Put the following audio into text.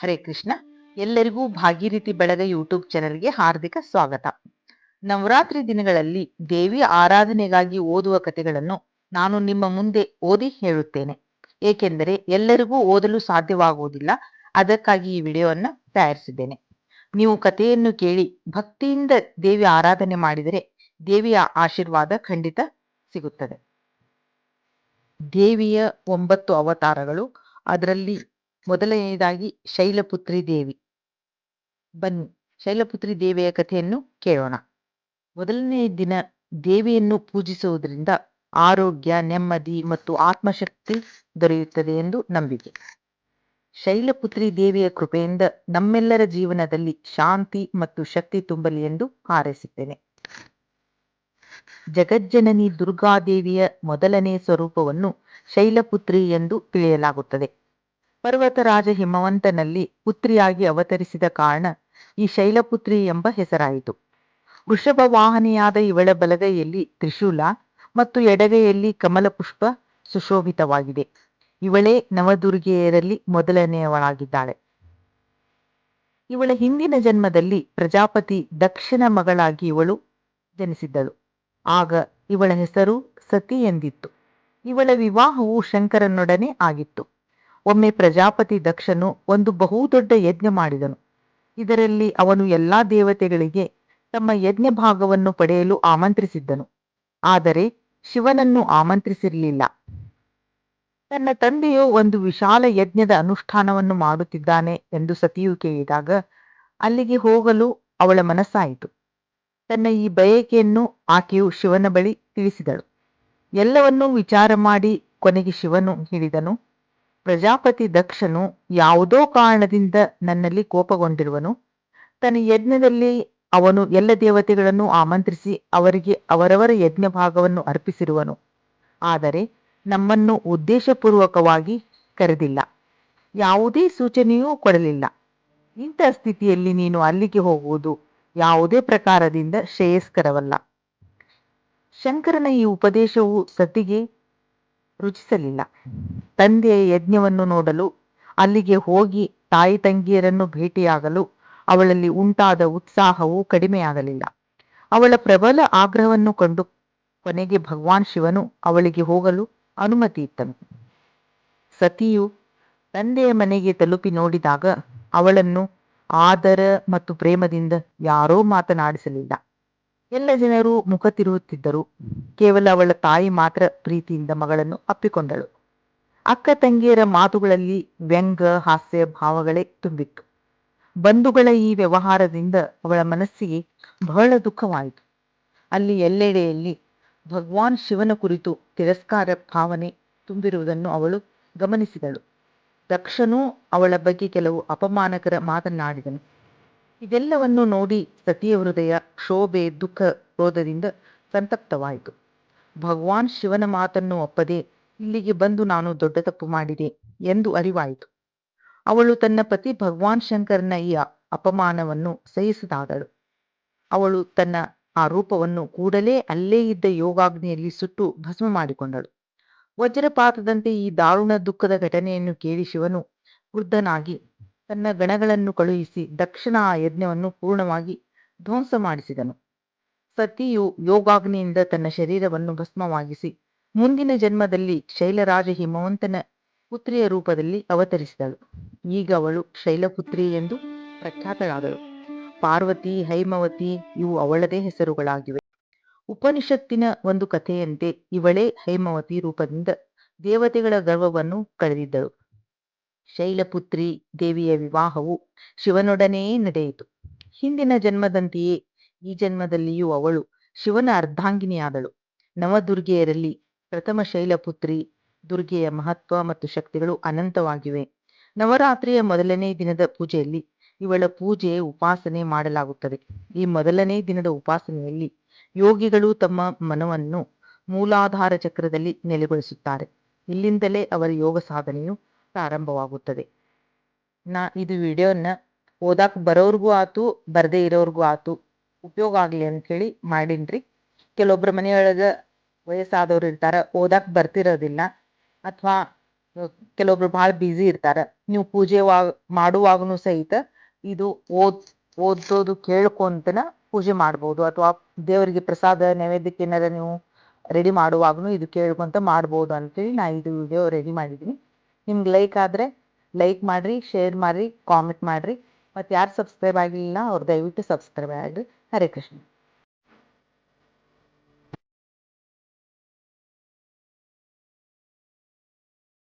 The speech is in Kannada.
ಹರೇ ಕೃಷ್ಣ. ಎಲ್ಲರಿಗೂ ಭಾಗೀರಥಿ ಬೆಳಗ ಯೂಟ್ಯೂಬ್ ಚಾನೆಲ್ಗೆ ಹಾರ್ದಿಕ ಸ್ವಾಗತ. ನವರಾತ್ರಿ ದಿನಗಳಲ್ಲಿ ದೇವಿ ಆರಾಧನೆಗಾಗಿ ಓದುವ ಕಥೆಗಳನ್ನು ನಾನು ನಿಮ್ಮ ಮುಂದೆ ಓದಿ ಹೇಳುತ್ತೇನೆ. ಏಕೆಂದರೆ ಎಲ್ಲರಿಗೂ ಓದಲು ಸಾಧ್ಯವಾಗುವುದಿಲ್ಲ, ಅದಕ್ಕಾಗಿ ಈ ವಿಡಿಯೋವನ್ನ ತಯಾರಿಸಿದ್ದೇನೆ. ನೀವು ಕಥೆಯನ್ನು ಕೇಳಿ ಭಕ್ತಿಯಿಂದ ದೇವಿ ಆರಾಧನೆ ಮಾಡಿದರೆ ದೇವಿಯ ಆಶೀರ್ವಾದ ಖಂಡಿತ ಸಿಗುತ್ತದೆ. ದೇವಿಯ ಒಂಬತ್ತು ಅವತಾರಗಳು, ಅದರಲ್ಲಿ ಮೊದಲನೆಯದಾಗಿ ಶೈಲಪುತ್ರಿ ದೇವಿ. ಬನ್ನಿ, ಶೈಲಪುತ್ರಿ ದೇವಿಯ ಕಥೆಯನ್ನು ಕೇಳೋಣ. ಮೊದಲನೇ ದಿನ ದೇವಿಯನ್ನು ಪೂಜಿಸುವುದರಿಂದ ಆರೋಗ್ಯ, ನೆಮ್ಮದಿ ಮತ್ತು ಆತ್ಮಶಕ್ತಿ ದೊರೆಯುತ್ತದೆ ಎಂದು ನಂಬಿಕೆ. ಶೈಲಪುತ್ರಿ ದೇವಿಯ ಕೃಪೆಯಿಂದ ನಮ್ಮೆಲ್ಲರ ಜೀವನದಲ್ಲಿ ಶಾಂತಿ ಮತ್ತು ಶಕ್ತಿ ತುಂಬಲಿ ಎಂದು ಹಾರೈಸುತ್ತೇನೆ. ಜಗಜ್ಜನನಿ ದುರ್ಗಾದೇವಿಯ ಮೊದಲನೇ ಸ್ವರೂಪವನ್ನು ಶೈಲಪುತ್ರಿ ಎಂದು ತಿಳಿಯಲಾಗುತ್ತದೆ. ಪರ್ವತರಾಜ ಹಿಮವಂತನಲ್ಲಿ ಪುತ್ರಿಯಾಗಿ ಅವತರಿಸಿದ ಕಾರಣ ಈ ಶೈಲಪುತ್ರಿ ಎಂಬ ಹೆಸರಾಯಿತು. ವೃಷಭ ವಾಹನಿಯಾದ ಇವಳ ಬಲಗೈಯಲ್ಲಿ ತ್ರಿಶೂಲ ಮತ್ತು ಎಡಗೈಯಲ್ಲಿ ಕಮಲ ಪುಷ್ಪ ಸುಶೋಭಿತವಾಗಿದೆ. ಇವಳೇ ನವದುರ್ಗೆಯರಲ್ಲಿ ಮೊದಲನೆಯವಳಾಗಿದ್ದಾಳೆ. ಇವಳ ಹಿಂದಿನ ಜನ್ಮದಲ್ಲಿ ಪ್ರಜಾಪತಿ ದಕ್ಷಿಣ ಮಗಳಾಗಿ ಇವಳು ಜನಿಸಿದ್ದಳು. ಆಗ ಇವಳ ಹೆಸರು ಸತಿ ಎಂದಿತ್ತು. ಇವಳ ವಿವಾಹವು ಶಂಕರನೊಡನೆ ಆಗಿತ್ತು. ಒಮ್ಮೆ ಪ್ರಜಾಪತಿ ದಕ್ಷನು ಒಂದು ಬಹುದೊಡ್ಡ ಯಜ್ಞ ಮಾಡಿದನು. ಇದರಲ್ಲಿ ಅವನು ಎಲ್ಲಾ ದೇವತೆಗಳಿಗೆ ತಮ್ಮ ಯಜ್ಞ ಭಾಗವನ್ನು ಪಡೆಯಲು ಆಮಂತ್ರಿಸಿದ್ದನು. ಆದರೆ ಶಿವನನ್ನು ಆಮಂತ್ರಿಸಿರಲಿಲ್ಲ. ತನ್ನ ತಂದೆಯು ಒಂದು ವಿಶಾಲ ಯಜ್ಞದ ಅನುಷ್ಠಾನವನ್ನು ಮಾಡುತ್ತಿದ್ದಾನೆ ಎಂದು ಸತಿಯು ಕೇಳಿದಾಗ ಅಲ್ಲಿಗೆ ಹೋಗಲು ಅವಳ ಮನಸ್ಸಾಯಿತು. ತನ್ನ ಈ ಬಯಕೆಯನ್ನು ಆಕೆಯು ಶಿವನ ಬಳಿ ತಿಳಿಸಿದಳು. ಎಲ್ಲವನ್ನೂ ವಿಚಾರ ಮಾಡಿ ಕೊನೆಗೆ ಶಿವನು ಹೇಳಿದನು ಪ್ರಜಾಪತಿ ದಕ್ಷನು ಯಾವುದೋ ಕಾರಣದಿಂದ ನನ್ನಲ್ಲಿ ಕೋಪಗೊಂಡಿರುವನು. ತನ್ನ ಯಜ್ಞದಲ್ಲಿ ಅವನು ಎಲ್ಲ ದೇವತೆಗಳನ್ನು ಆಮಂತ್ರಿಸಿ ಅವರಿಗೆ ಅವರವರ ಯಜ್ಞ ಭಾಗವನ್ನು ಅರ್ಪಿಸಿರುವನು. ಆದರೆ ನಮ್ಮನ್ನು ಉದ್ದೇಶಪೂರ್ವಕವಾಗಿ ಕರೆದಿಲ್ಲ. ಯಾವುದೇ ಸೂಚನೆಯೂ ಕೊಡಲಿಲ್ಲ. ಇಂಥ ಸ್ಥಿತಿಯಲ್ಲಿ ನೀನು ಅಲ್ಲಿಗೆ ಹೋಗುವುದು ಯಾವುದೇ ಪ್ರಕಾರದಿಂದ ಶ್ರೇಯಸ್ಕರವಲ್ಲ. ಶಂಕರನ ಈ ಉಪದೇಶವು ಸತಿಗೆ ರುಚಿಸಲಿಲ್ಲ. ತಂದೆಯ ಯಜ್ಞವನ್ನು ನೋಡಲು, ಅಲ್ಲಿಗೆ ಹೋಗಿ ತಾಯಿ ತಂಗಿಯರನ್ನು ಭೇಟಿಯಾಗಲು ಅವಳಲ್ಲಿ ಉಂಟಾದ ಉತ್ಸಾಹವು ಕಡಿಮೆಯಾಗಲಿಲ್ಲ. ಅವಳ ಪ್ರಬಲ ಆಗ್ರಹವನ್ನು ಕಂಡು ಕೊನೆಗೆ ಭಗವಾನ್ ಶಿವನು ಅವಳಿಗೆ ಹೋಗಲು ಅನುಮತಿ ಇತ್ತನು ಸತಿಯು ತಂದೆಯ ಮನೆಗೆ ತಲುಪಿ ನೋಡಿದಾಗ ಅವಳನ್ನು ಆದರ ಮತ್ತು ಪ್ರೇಮದಿಂದ ಯಾರೋ ಮಾತನಾಡಿಸಲಿಲ್ಲ. ಎಲ್ಲ ಜನರು ಮುಖ ತಿರುಗುತ್ತಿದ್ದರು ಕೇವಲ ಅವಳ ತಾಯಿ ಮಾತ್ರ ಪ್ರೀತಿಯಿಂದ ಮಗಳನ್ನು ಅಪ್ಪಿಕೊಂಡಳು. ಅಕ್ಕ ತಂಗಿಯರ ಮಾತುಗಳಲ್ಲಿ ವ್ಯಂಗ್ಯ ಹಾಸ್ಯ, ಭಾವಗಳೇ ತುಂಬಿತ್ತು. ಬಂಧುಗಳ ಈ ವ್ಯವಹಾರದಿಂದ ಅವಳ ಮನಸ್ಸಿಗೆ ಬಹಳ ದುಃಖವಾಯಿತು. ಅಲ್ಲಿ ಎಲ್ಲೆಡೆಯಲ್ಲಿ ಭಗವಾನ್ ಶಿವನ ಕುರಿತು ತಿರಸ್ಕಾರ, ಭಾವನೆ ತುಂಬಿರುವುದನ್ನು ಅವಳು ಗಮನಿಸಿದಳು. ದಕ್ಷನೂ ಅವಳ ಬಗ್ಗೆ ಕೆಲವು ಅಪಮಾನಕರ ಮಾತನಾಡಿದನು ಇದೆಲ್ಲವನ್ನು ನೋಡಿ ಸತಿಯ ಹೃದಯ ಕ್ಷೋಭೆ, ದುಃಖ, ಕ್ರೋಧದಿಂದ ಸಂತಪ್ತವಾಯಿತು. ಭಗವಾನ್ ಶಿವನ ಮಾತನ್ನು ಒಪ್ಪದೆ ಇಲ್ಲಿಗೆ ಬಂದು ನಾನು ದೊಡ್ಡ ತಪ್ಪು ಮಾಡಿದೆ ಎಂದು ಅರಿವಾಯಿತು. ಅವಳು ತನ್ನ ಪತಿ ಭಗವಾನ್ ಶಂಕರ್ನ ಈ ಅಪಮಾನವನ್ನು ಸಹಿಸದಾದಳು. ಅವಳು ತನ್ನ ಆ ರೂಪವನ್ನು ಕೂಡಲೇ ಅಲ್ಲೇ ಇದ್ದ ಯೋಗಾಗ್ನಿಯಲ್ಲಿ ಸುಟ್ಟು ಭಸ್ಮ ಮಾಡಿಕೊಂಡಳು. ವಜ್ರಪಾತದಂತೆ ಈ ದಾರುಣ ದುಃಖದ ಘಟನೆಯನ್ನು ಕೇಳಿ ಶಿವನು ವೃದ್ಧನಾಗಿ ತನ್ನ ಗಣಗಳನ್ನು ಕಳುಹಿಸಿ ದಕ್ಷಿಣ ಆ ಯಜ್ಞವನ್ನು ಪೂರ್ಣವಾಗಿ ಧ್ವಂಸ ಮಾಡಿಸಿದನು. ಸತಿಯು ಯೋಗಾಗ್ನಿಯಿಂದ ತನ್ನ ಶರೀರವನ್ನು ಭಸ್ಮವಾಗಿಸಿ ಮುಂದಿನ ಜನ್ಮದಲ್ಲಿ ಶೈಲರಾಜ ಹಿಮವಂತನ ಪುತ್ರಿಯ ರೂಪದಲ್ಲಿ ಅವತರಿಸಿದಳು. ಈಗ ಅವಳು ಶೈಲಪುತ್ರಿ ಎಂದು ಪ್ರಖ್ಯಾತಳಾದಳು. ಪಾರ್ವತಿ, ಹೈಮವತಿ ಇವು ಅವಳದೇ ಹೆಸರುಗಳಾಗಿವೆ. ಉಪನಿಷತ್ತಿನ ಒಂದು ಕಥೆಯಂತೆ ಇವಳೇ ಹೈಮವತಿ ರೂಪದಿಂದ ದೇವತೆಗಳ ಗರ್ವವನ್ನು ಕಳೆದಿದ್ದಳು. ಶೈಲಪುತ್ರಿ ದೇವಿಯ ವಿವಾಹವು ಶಿವನೊಡನೆಯೇ ನಡೆಯಿತು. ಹಿಂದಿನ ಜನ್ಮದಂತೆಯೇ ಈ ಜನ್ಮದಲ್ಲಿಯೂ ಅವಳು ಶಿವನ ಅರ್ಧಾಂಗಿನಿಯಾದಳು ನವದುರ್ಗೆಯರಲ್ಲಿ ಪ್ರಥಮ ಶೈಲಪುತ್ರಿ ದುರ್ಗೆಯ ಮಹತ್ವ ಮತ್ತು ಶಕ್ತಿಗಳು ಅನಂತವಾಗಿವೆ. ನವರಾತ್ರಿಯ ಮೊದಲನೇ ದಿನದ ಪೂಜೆಯಲ್ಲಿ ಇವಳ ಪೂಜೆ ಉಪಾಸನೆ ಮಾಡಲಾಗುತ್ತದೆ. ಈ ಮೊದಲನೇ ದಿನದ ಉಪಾಸನೆಯಲ್ಲಿ ಯೋಗಿಗಳು ತಮ್ಮ ಮನವನ್ನು ಮೂಲಾಧಾರ ಚಕ್ರದಲ್ಲಿ ನೆಲೆಗೊಳಿಸುತ್ತಾರೆ. ಇಲ್ಲಿಂದಲೇ ಅವರ ಯೋಗ ಸಾಧನೆಯು ಪ್ರಾರಂಭವಾಗುತ್ತದೆ. ನಾ, ಇದು ವಿಡಿಯೋನ ಓದಾಕ್ ಬರೋರ್ಗೂ ಆತು, ಬರದೇ ಇರೋರ್ಗೂ ಆತು, ಉಪಯೋಗ ಆಗ್ಲಿ ಹೇಳಿ ಮಾಡೀನ್ರಿ. ಕೆಲವೊಬ್ರ ಮನೆಯೊಳಗ ವಯಸ್ಸಾದವ್ರು ಇರ್ತಾರ, ಓದಾಕ್ ಬರ್ತಿರೋದಿಲ್ಲ ಅಥವಾ ಕೆಲವೊಬ್ರು ಬಹಳ ಬ್ಯುಸಿ ಇರ್ತಾರೆ. ನೀವು ಪೂಜೆ ವಾ, ಮಾಡುವಾಗನು ಸಹಿತ ಇದು ಓದ್ ಓದೋದು ಕೇಳ್ಕೊಂತನ ಪೂಜೆ ಮಾಡ್ಬೋದು. ಅಥವಾ, ದೇವರಿಗೆ ಪ್ರಸಾದ, ನೈವೇದ್ಯಕ್ಕೆ ಏನಾರ ನೀವು ರೆಡಿ ಮಾಡುವಾಗನು ಇದು ಕೇಳ್ಕೊಂತ ಮಾಡ್ಬೋದು ಅಂತೇಳಿ ನಾ ಇದು ವಿಡಿಯೋ ರೆಡಿ ಮಾಡಿದ್ದೀನಿ. ನಿಮ್ಗೆ ಲೈಕ್ ಆದರೆ ಲೈಕ್ ಮಾಡಿರಿ ಶೇರ್ ಮಾಡಿರಿ ಕಾಮೆಂಟ್ ಮಾಡಿರಿ. ಮತ್ತು ಯಾರು ಸಬ್ಸ್ಕ್ರೈಬ್ ಆಗಲಿಲ್ಲ ಅವ್ರು ದಯವಿಟ್ಟು ಸಬ್ಸ್ಕ್ರೈಬ್ ಆಗಿರಿ. ಹರೇ ಕೃಷ್ಣ.